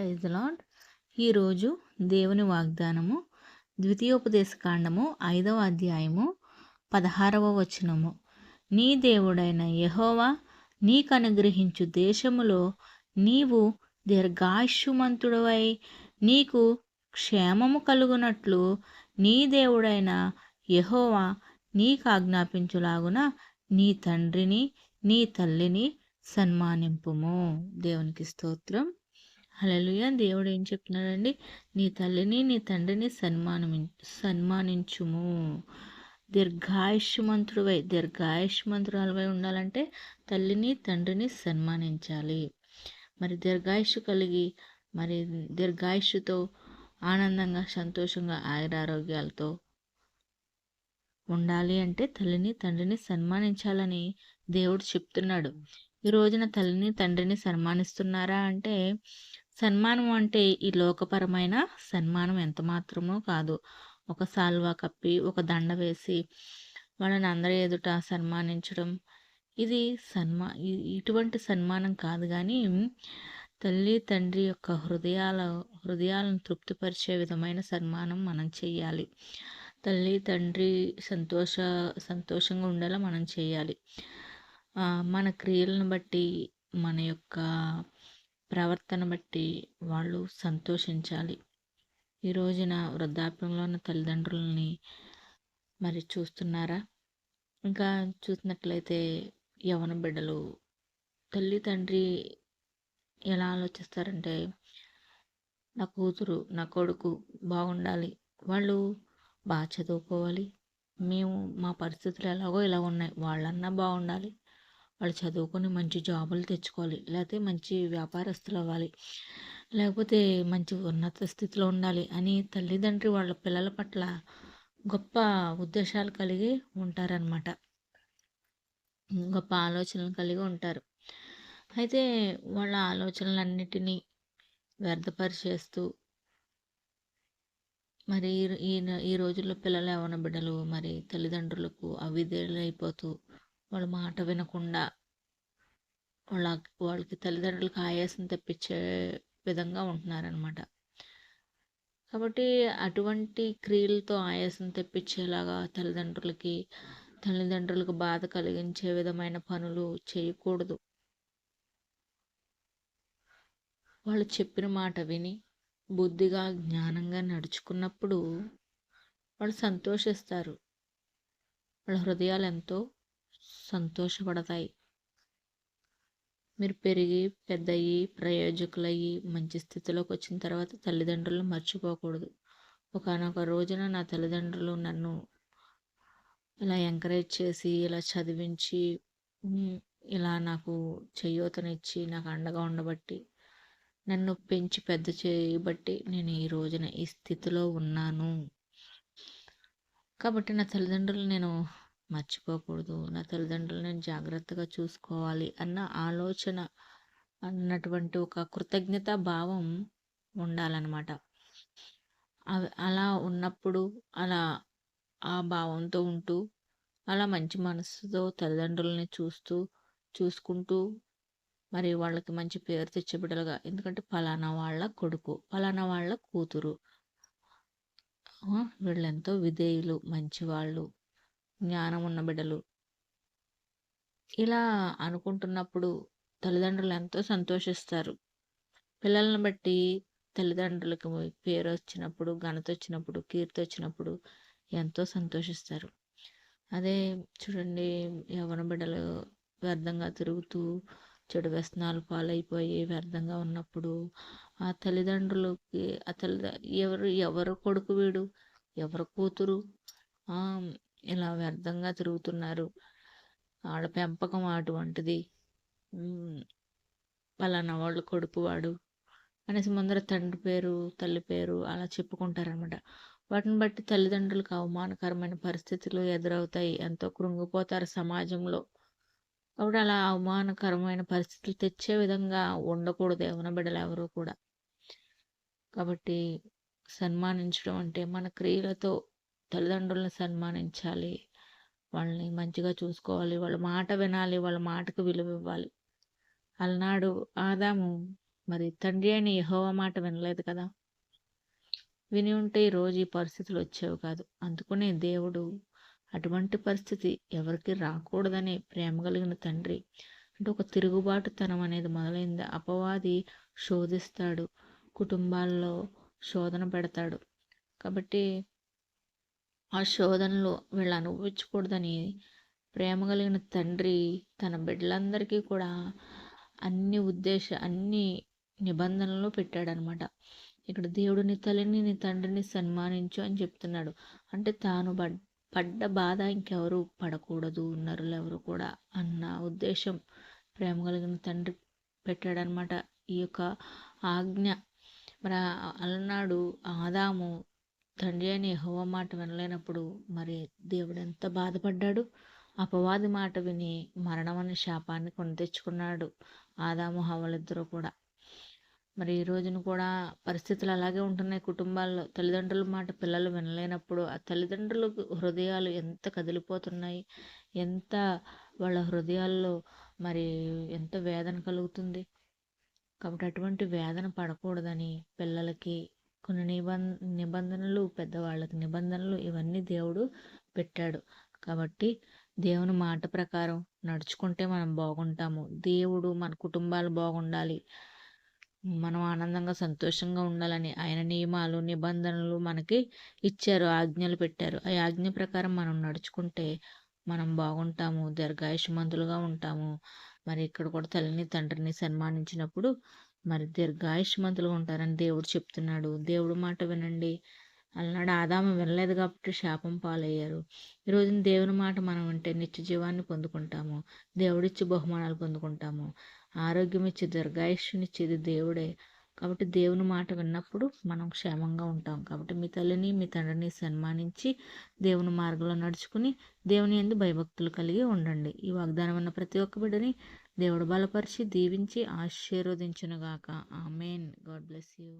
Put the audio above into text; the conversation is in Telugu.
ప్రైజ్ లాడ్ ఈరోజు దేవుని వాగ్దానము ద్వితీయోపదేశ కాండము ఐదవ అధ్యాయము పదహారవ వచనము. నీ దేవుడైన యహోవా నీకు అనుగ్రహించు దేశములో నీవు దీర్ఘాయుష్మంతుడవై నీకు క్షేమము కలుగునట్లు నీ దేవుడైన యహోవా నీకు ఆజ్ఞాపించులాగున నీ తండ్రిని నీ తల్లిని సన్మానింపుము. దేవునికి స్తోత్రం. హలలుయ దేవుడు ఏం చెప్తున్నాడండి? నీ తల్లిని నీ తండ్రిని సన్మానమి సన్మానించుము. దీర్ఘాయుష్మంతుడివై దీర్ఘాయుష్మంతురాలవై ఉండాలంటే తల్లిని తండ్రిని సన్మానించాలి. మరి దీర్ఘాయుష్ కలిగి మరి దీర్ఘాయుష్తో ఆనందంగా సంతోషంగా ఆయురారోగ్యాలతో ఉండాలి అంటే తల్లిని తండ్రిని సన్మానించాలని దేవుడు చెప్తున్నాడు. ఈ రోజున తల్లిని తండ్రిని సన్మానిస్తున్నారా అంటే సన్మానం అంటే ఈ లోకపరమైన సన్మానం ఎంత మాత్రమో కాదు. ఒక సాల్వా కప్పి ఒక దండ వేసి వాళ్ళని అందరి ఎదుట సన్మానించడం. ఇది సన్మా ఇటువంటి సన్మానం కాదు కానీ తల్లి తండ్రి యొక్క హృదయాల హృదయాలను తృప్తిపరిచే విధమైన సన్మానం మనం చేయాలి తల్లి తండ్రి సంతోష సంతోషంగా ఉండేలా మనం చేయాలి మన క్రియలను బట్టి మన యొక్క ప్రవర్తన బట్టి వాళ్ళు సంతోషించాలి. ఈ రోజున వృద్ధాప్యంలో ఉన్న తల్లిదండ్రులని మరి చూస్తున్నారా? ఇంకా చూసినట్లయితే యవన బిడ్డలు తల్లి తండ్రి ఎలా ఆలోచిస్తారంటే నా కూతురు నా కొడుకు బాగుండాలి వాళ్ళు బాగా చదువుకోవాలి మేము మా పరిస్థితులు ఎలాగో ఇలా ఉన్నాయి వాళ్ళన్నా బాగుండాలి వాళ్ళు చదువుకొని మంచి జాబులు తెచ్చుకోవాలి. లేకపోతే మంచి వ్యాపారస్తులు అవ్వాలి. లేకపోతే మంచి ఉన్నత స్థితిలో ఉండాలి అని తల్లిదండ్రి వాళ్ళ పిల్లల పట్ల గొప్ప ఉద్దేశాలు కలిగి ఉంటారనమాట గొప్ప ఆలోచనలు కలిగి ఉంటారు. అయితే వాళ్ళ ఆలోచనలన్నిటినీ వ్యర్థపరిచేస్తూ మరి ఈ ఈ రోజుల్లో పిల్లలు ఏమైనా బిడ్డలు మరి తల్లిదండ్రులకు అవిధేయులైపోతూ వాళ్ళ మాట వినకుండా వాళ్ళ వాళ్ళకి తల్లిదండ్రులకు ఆయాసం తెప్పించే విధంగా ఉంటున్నారనమాట కాబట్టి అటువంటి క్రియలతో ఆయాసం తెప్పించేలాగా తల్లిదండ్రులకి తల్లిదండ్రులకు బాధ కలిగించే విధమైన పనులు చేయకూడదు. వాళ్ళు చెప్పిన మాట విని బుద్ధిగా జ్ఞానంగా నడుచుకున్నప్పుడు వాళ్ళు సంతోషిస్తారు. వాళ్ళ హృదయాలు ఎంతో సంతోషపడతాయి. మీరు పెరిగి పెద్దయ్యి ప్రయోజకులయ్యి మంచి స్థితిలోకి వచ్చిన తర్వాత తల్లిదండ్రులను మర్చిపోకూడదు. ఒకనొక రోజున నా తల్లిదండ్రులు నన్ను ఇలా ఎంకరేజ్ చేసి ఇలా చదివించి ఇలా నాకు చేయూతనిచ్చి నాకు అండగా ఉండబట్టి నన్ను పెంచి పెద్ద చేయబట్టి నేను ఈ రోజున ఈ స్థితిలో ఉన్నాను. కాబట్టి నా తల్లిదండ్రులు నేను మర్చిపోకూడదు. నా తల్లిదండ్రులు నేను జాగ్రత్తగా చూసుకోవాలి అన్న ఆలోచన అన్నటువంటి ఒక కృతజ్ఞత భావం ఉండాలన్నమాట. అలా ఉన్నప్పుడు అలా ఆ భావంతో ఉంటూ అలా మంచి మనసుతో తల్లిదండ్రులని చూస్తూ చూసుకుంటూ మరి వాళ్ళకి మంచి పేరు తెచ్చబిడలుగా ఎందుకంటే ఫలానా వాళ్ళ కొడుకు ఫలానా వాళ్ళ కూతురు. వీళ్ళెంతో విధేయులు మంచివాళ్ళు. జ్ఞానం ఉన్న బిడ్డలు. ఇలా అనుకుంటున్నప్పుడు తల్లిదండ్రులు ఎంతో సంతోషిస్తారు. పిల్లలను బట్టి తల్లిదండ్రులకు పేరు వచ్చినప్పుడు ఘనత వచ్చినప్పుడు కీర్తి వచ్చినప్పుడు ఎంతో సంతోషిస్తారు. అదే చూడండి యవన బిడ్డలు వ్యర్థంగా తిరుగుతూ చెడు వ్యసనాలు పాలైపోయి వ్యర్థంగా ఉన్నప్పుడు ఆ తల్లిదండ్రులకి ఆ తల్లిద ఎవరు ఎవరు కొడుకు వీడు? ఎవరు కూతురు? ఇలా వ్యర్థంగా తిరుగుతున్నారు? వాళ్ళ పెంపకం అటువంటిది. పలానా వాళ్ళు కొడుకువాడు అనేసి ముందర తండ్రి పేరు తల్లి పేరు అలా చెప్పుకుంటారనమాట వాటిని బట్టి తల్లిదండ్రులకు అవమానకరమైన పరిస్థితులు ఎదురవుతాయి. ఎంతో కృంగిపోతారు సమాజంలో. కాబట్టి అలా అవమానకరమైన పరిస్థితులు తెచ్చే విధంగా ఉండకూడదు యవన బిడ్డలు ఎవరు కూడా. కాబట్టి సన్మానించడం అంటే మన క్రియలతో తల్లిదండ్రులను సన్మానించాలి. వాళ్ళని మంచిగా చూసుకోవాలి. వాళ్ళ మాట వినాలి. వాళ్ళ మాటకు విలువ ఇవ్వాలి. అలనాడు ఆదాము మరి తండ్రి అని యెహోవా మాట వినలేదు కదా? విని ఉంటే ఈరోజు ఈ పరిస్థితులు వచ్చేవి కాదు. అందుకనే దేవుడు అటువంటి పరిస్థితి ఎవరికి రాకూడదనే ప్రేమ కలిగిన తండ్రి అంటే ఒక తిరుగుబాటుతనం అనేది మొదలైంది. అపవాది శోధిస్తాడు. కుటుంబాల్లో శోధన పెడతాడు. కాబట్టి ఆ శోధనలు వీళ్ళు అనుభవించకూడదని ప్రేమ కలిగిన తండ్రి తన బిడ్డలందరికీ కూడా అన్ని ఉద్దేశ అన్ని నిబంధనలు పెట్టాడనమాట. ఇక్కడ దేవుడు నీ తల్లిని నీ తండ్రిని సన్మానించు అని చెప్తున్నాడు. అంటే తాను పడ్డ బాధ ఇంకెవరు పడకూడదు నరులు ఎవరు కూడా అన్న ఉద్దేశం ప్రేమ కలిగిన తండ్రి పెట్టాడనమాట. ఈ యొక్క ఆజ్ఞ. మరి అలనాడు ఆదాము తండ్రి అని యహోవ మాట వినలేనప్పుడు మరి దేవుడు ఎంత బాధపడ్డాడు? అపవాది మాట విని మరణం అనే శాపాన్ని కొని తెచ్చుకున్నాడు ఆదాము హవలిద్దరూ కూడా. మరి ఈ రోజున కూడా పరిస్థితులు అలాగే ఉంటున్నాయి కుటుంబాల్లో. తల్లిదండ్రుల మాట పిల్లలు వినలేనప్పుడు ఆ తల్లిదండ్రుల హృదయాలు ఎంత కదిలిపోతున్నాయి? ఎంత వాళ్ళ హృదయాల్లో మరి ఎంత వేదన కలుగుతుంది? కాబట్టి అటువంటి వేదన పడకూడదని పిల్లలకి కొన్ని నిబంధ నిబంధనలు పెద్దవాళ్ళకి నిబంధనలు ఇవన్నీ దేవుడు పెట్టాడు. కాబట్టి దేవుని మాట ప్రకారం నడుచుకుంటే మనం బాగుంటాము. దేవుడు మన కుటుంబాలు బాగుండాలి. మనం ఆనందంగా సంతోషంగా ఉండాలని ఆయన నియమాలు నిబంధనలు మనకి ఇచ్చారు ఆజ్ఞలు పెట్టారు. ఆ ఆజ్ఞ ప్రకారం మనం నడుచుకుంటే మనం బాగుంటాము దీర్ఘాయుషమంతులుగా ఉంటాము. మరి ఇక్కడ కూడా తల్లిని తండ్రిని సన్మానించినప్పుడు మరి దీర్ఘాయుష్మంతులుగా ఉంటారని దేవుడు చెప్తున్నాడు. దేవుడు మాట వినండి. అలనాడు ఆదాము వినలేదు కాబట్టి శాపం పాలయ్యారు. ఈరోజు దేవుని మాట మనం వింటే నిత్య జీవాన్ని పొందుకుంటాము. దేవుడిచ్చి బహుమానాలు పొందుకుంటాము. ఆరోగ్యం ఇచ్చి దీర్ఘాయుష్నిచ్చేది దేవుడే. కాబట్టి దేవుని మాట విన్నప్పుడు మనం క్షేమంగా ఉంటాం. కాబట్టి మీ తల్లిని మీ తండ్రిని సన్మానించి దేవుని మార్గంలో నడుచుకుని దేవుని ఎందు భయభక్తులు కలిగి ఉండండి. ఈ వాగ్దానం ఉన్న ప్రతి ఒక్క బిడ్డని దేవుడు బలపరిచి దీవించి ఆశీర్వదించునుగాక. ఆమెన్. God bless you.